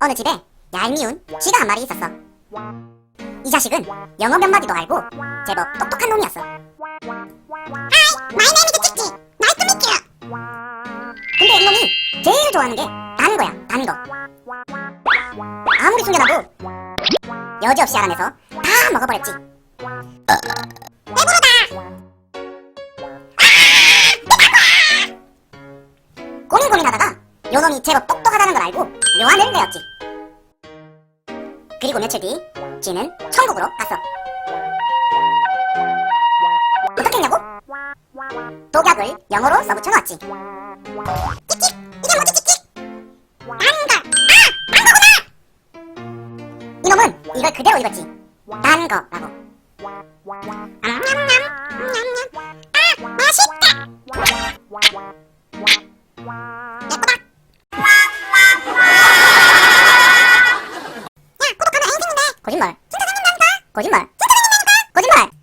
어느 집에 얄미운 쥐가 한 마리 있었어. 이 자식은 영어 몇 마디도 알고 제법 똑똑한 놈이었어. Name is 찌찌. Nice to meet you. 근데 이놈이 제일 좋아하는 게 단 거야, 단 거. 아무리 숨겨놔도 여지없이 알아내서 다 먹어버렸지. 배부르다. 고민 고민하다가 요놈이 제법 똑똑 하다는 걸 알고 묘안을 내었지. 그리고 며칠 뒤 쥐는 천국으로 갔어. 어떻게 했냐고? 독약을 영어로 써붙여 놨지. 찍찍! 이게 뭐지 찍찍? 단거! 아! 단거구나! 이놈은 이걸 그대로 읽었지. 단거라고. 냠냠냠! 냠냠! 거짓말. 진짜 생긴다니까. 거짓말. 진짜 생긴다니까. 거짓말.